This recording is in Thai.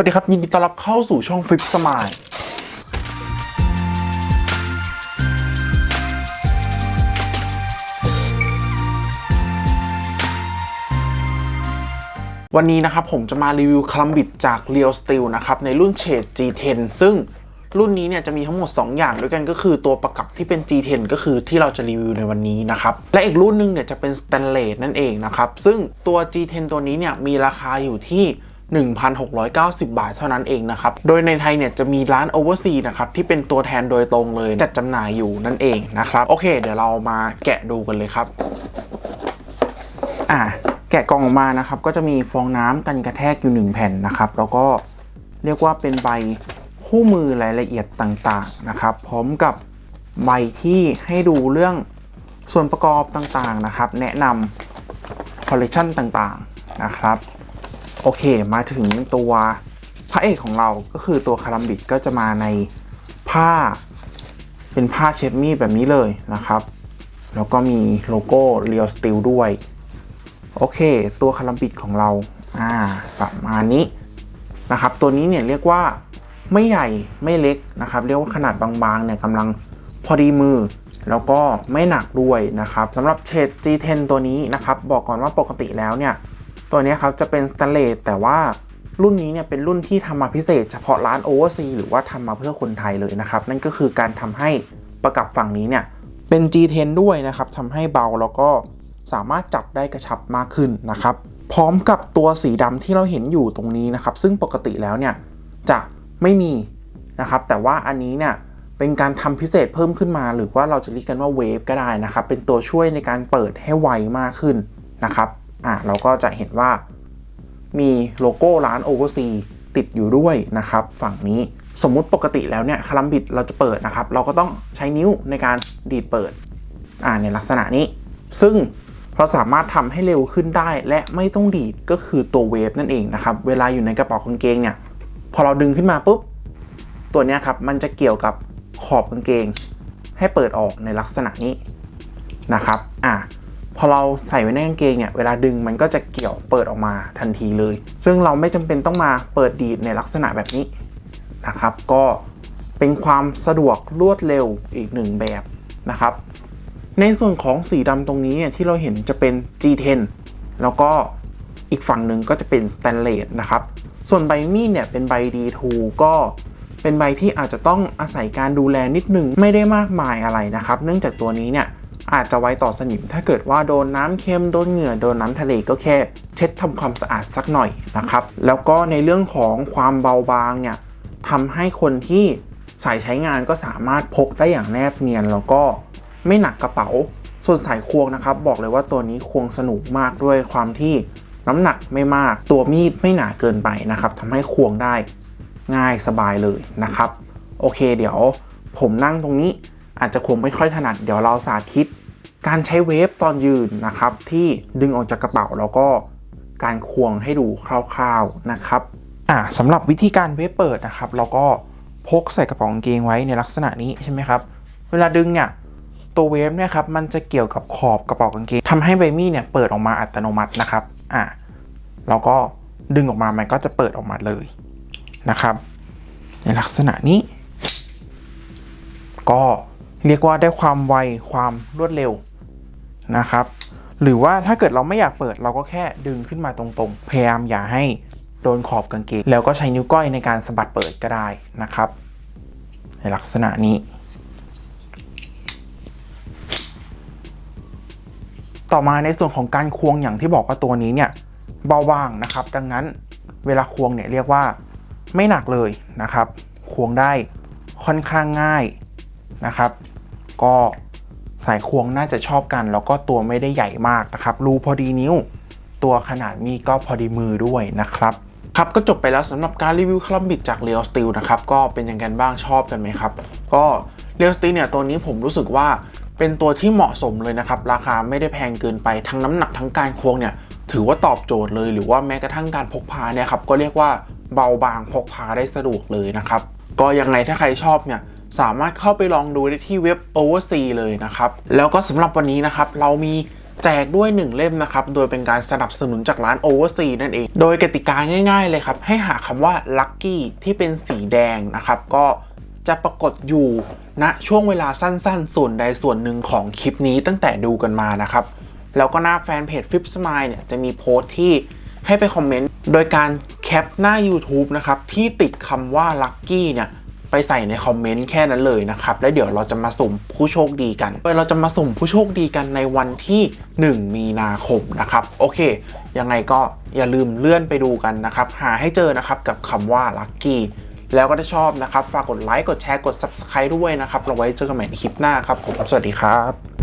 วัสดีครับ ยินดีต้อนรับเข้าสู่ช่องฟิปสมายวันนี้นะครับผมจะมารีวิวคลัมบิดจาก Real Steel นะครับ ในรุ่นเฉด G10 ซึ่งรุ่นนี้เนี่ยจะมีทั้งหมด 2 อย่างด้วยกันก็คือตัวประกับที่เป็น G10 ก็คือที่เราจะรีวิวในวันนี้นะครับ และอีกรุ่นหนึงเนี่ยจะเป็น Stainless นั่นเองนะครับ ซึ่งตัว G10 ตัวนี้เนี่ยมีราคาอยู่ที่ 1,690 บาทเท่านั้นเองนะครับ โดยในไทยเนี่ยจะมีร้าน Oversea นะครับที่เป็นตัวแทนโดยตรงเลยจัดจำหน่ายอยู่นั่นเองนะครับ โอเค เดี๋ยวเรามาแกะดูกันเลยครับ อ่าแกะกล่องออกมานะครับก็จะมีฟองน้ำกันกระแทกอยู่ 1 แผ่นนะครับแล้วก็เรียกว่าเป็นใบคู่มือรายละเอียดต่างๆนะครับ พร้อมกับใบที่ให้ดูเรื่องส่วนประกอบต่างๆนะครับ แนะนำคอลเลคชันต่างๆนะครับ อเคมาถึงตัวพระเอกของเราก็คือตัวคารัมบิดก็จะมาในผ้าเป็นผ้าเช็ดมีดแบบนี้เลยนะครับ แล้วก็มีโลโก้ Real Steel ด้วย โอเค ตัวคารัมบิดของเราอ่าประมาณนี้นะครับ ตัวนี้เนี่ยเรียกว่าไม่ใหญ่ไม่เล็กนะครับ เรียกว่าขนาดบางๆเนี่ยกำลังพอดีมือ แล้วก็ไม่หนักด้วยนะครับสำหรับเฉด G10 ตัวนี้นะครับ บอกก่อนว่าปกติแล้วเนี่ย ตัวนี้ครับจะเป็นสแตนเลสแต่ว่ารุ่นนี้เนี่ยเป็นรุ่นที่ทำมาพิเศษ เฉพาะร้านโอเวอร์ซีหรือว่าทำมาเพื่อคนไทยเลยนะครับ นั่นก็คือการทำให้ประกับฝั่งนี้เนี่ยเป็น G10 ด้วยนะครับทำให้เบาแล้วก็สามารถจับได้กระชับมากขึ้นนะครับ พร้อมกับตัวสีดำที่เราเห็นอยู่ตรงนี้นะครับ ซึ่งปกติแล้วเนี่ยจะไม่มีนะครับ แต่ว่าอันนี้เนี่ยเป็นการทำพิเศษเพิ่มขึ้นมา หรือว่าเราจะเรียกกันว่าเวฟก็ได้นะครับ เป็นตัวช่วยในการเปิดให้ไวมากขึ้นนะครับ อะเราก็จะเห็นว่ามีโลโก้ร้าน Oversea ติดอยู่ด้วยนะครับ ฝั่งนี้สมมุติปกติแล้วเนี่ยคลัมบิดเราจะเปิดนะครับ เราก็ต้องใช้นิ้วในการดีดเปิดอ่าในลักษณะนี้ ซึ่งเราสามารถทำให้เร็วขึ้นได้ และไม่ต้องดีดก็คือตัวเวฟนั่นเองนะครับ เวลาอยู่ในกระเป๋ากางเกงเนี่ย พอเราดึงขึ้นมาปุ๊บ ตัวเนี้ยครับ มันจะเกี่ยวกับขอบกางเกง ให้เปิดออกในลักษณะนี้นะครับ อะ พอเราใส่ไว้ในกางเกงเนี่ยเวลาดึงมันก็จะเกี่ยวเปิดออกมาทันทีเลย ซึ่งเราไม่จำเป็นต้องมาเปิดดีดในลักษณะแบบนี้นะครับ ก็เป็นความสะดวกรวดเร็วอีกหนึ่งแบบนะครับ ในส่วนของสีดำตรงนี้เนี่ยที่เราเห็นจะเป็น G10 แล้วก็อีกฝั่งหนึ่งก็จะเป็น Stainless นะครับ ส่วนใบมีดเนี่ยเป็นใบ D2 ก็เป็นใบที่อาจจะต้องอาศัยการดูแลนิดหนึ่งไม่ได้มากมายอะไรนะครับ เนื่องจากตัวนี้เนี่ย อาจจะไว้ต่อสนิม ถ้าเกิดว่าโดนน้ำเค็มโดนเหงื่อโดนน้ำทะเลก็แค่ เช็ดทำความสะอาดสักหน่อยนะครับ แล้วก็ในเรื่องของความเบาบางเนี่ยทำให้คนที่สายใช้งานก็สามารถพกได้อย่างแนบเนียน แล้วก็ไม่หนักกระเป๋า ส่วนสายควงนะครับ บอกเลยว่าตัวนี้ควงสนุกมากด้วยความที่น้ำหนักไม่มาก ตัวมีดไม่หนาเกินไปนะครับทำให้ควงได้ง่ายสบายเลยนะครับ โอเคเดี๋ยวผมนั่งตรงนี้ อาจจะควงไม่ค่อยถนัด เดี๋ยวเราสาธิต การใช้เวฟตอนยืนนะครับ ที่ดึงออกจากกระเป๋าแล้วก็การควงให้ดูคร่าวๆนะครับอ่าสำหรับวิธีการเวฟเปิดนะครับ เราก็พกใส่กระเป๋ากางเกงไว้ในลักษณะนี้ใช่ไหมครับ เวลาดึงเนี่ยตัวเวฟเนี่ยครับมันจะเกี่ยวกับขอบกระเป๋ากางเกงทำให้ใบมีดเนี่ยเปิดออกมาอัตโนมัตินะครับอ่าแล้วก็ดึงออกมามันก็จะเปิดออกมาเลยนะครับ ในลักษณะนี้ ก็ เรียกว่าได้ความไวความรวดเร็วนะครับ หรือว่าถ้าเกิดเราไม่อยากเปิดเราก็แค่ดึงขึ้นมาตรงๆ พยายามอย่าให้โดนขอบกางเกง แล้วก็ใช้นิ้วก้อยในการสะบัดเปิดก็ได้นะครับ ในลักษณะนี้ ต่อมาในส่วนของการควงอย่างที่บอกว่าตัวนี้เนี่ยเบาบางนะครับ ดังนั้นเวลาควงเนี่ยเรียกว่าไม่หนักเลยนะครับ ควงได้ค่อนข้างง่ายนะครับ ก็สายควงน่าจะชอบกัน แล้วก็ตัวไม่ได้ใหญ่มากนะครับ รูพอดีนิ้ว ตัวขนาดมีก็พอดีมือด้วยนะครับครับก็จบไปแล้วสำหรับการรีวิวคลัมบิดจาก Real Steel นะครับ ก็เป็นยังไงบ้างชอบกันไหมครับ ก็ Real Steel เนี่ยตัวนี้ผมรู้สึกว่าเป็นตัวที่เหมาะสมเลยนะครับ ราคาไม่ได้แพงเกินไปทั้งน้ำหนักทั้งการควงเนี่ย ถือว่าตอบโจทย์เลยหรือว่าแม้กระทั่งการพกพาเนี่ยครับ ก็เรียกว่าเบาบางพกพาได้สะดวกเลยนะครับ ก็ยังไงถ้าใครชอบเนี่ย สามารถเข้าไปลองดูได้ที่เว็บ Oversea เลยนะครับ แล้วก็สำหรับวันนี้นะครับ เรามีแจกด้วย 1 เล่มนะครับ โดยเป็นการสนับสนุนจากร้าน Oversea นั่นเอง โดยกติกาง่าย ๆ เลยครับ ให้หาคำว่า Lucky ที่เป็นสีแดงนะครับ ก็จะปรากฏอยู่ณช่วงเวลาสั้นๆ ส่วนใดส่วนหนึ่งของคลิปนี้ตั้งแต่ดูกันมานะครับ แล้วก็หน้าแฟนเพจ f i p Smile เนี่ยจะมีโพสต์ที่ให้ไปคอมเมนต์โดยการแคปหน้า YouTube นะครับ ที่ติดคำว่า Lucky เนี่ย ไปใส่ในคอมเมนต์แค่นั้นเลยนะครับ แล้วเดี๋ยวเราจะมาสุ่มผู้โชคดีกันโดยเราจะมาสุ่มผู้โชคดีกันในวันที่ 1 มีนาคมนะครับ โอเค ยังไงก็อย่าลืมเลื่อนไปดูกันนะครับ หาให้เจอนะครับกับคำว่าลัคกี้แล้วก็ถ้าชอบนะครับ ฝากกดไลค์ กดแชร์ กด Subscribe ด้วยนะครับ เราไว้เจอกันใหม่ในคลิปหน้าครับผม สวัสดีครับ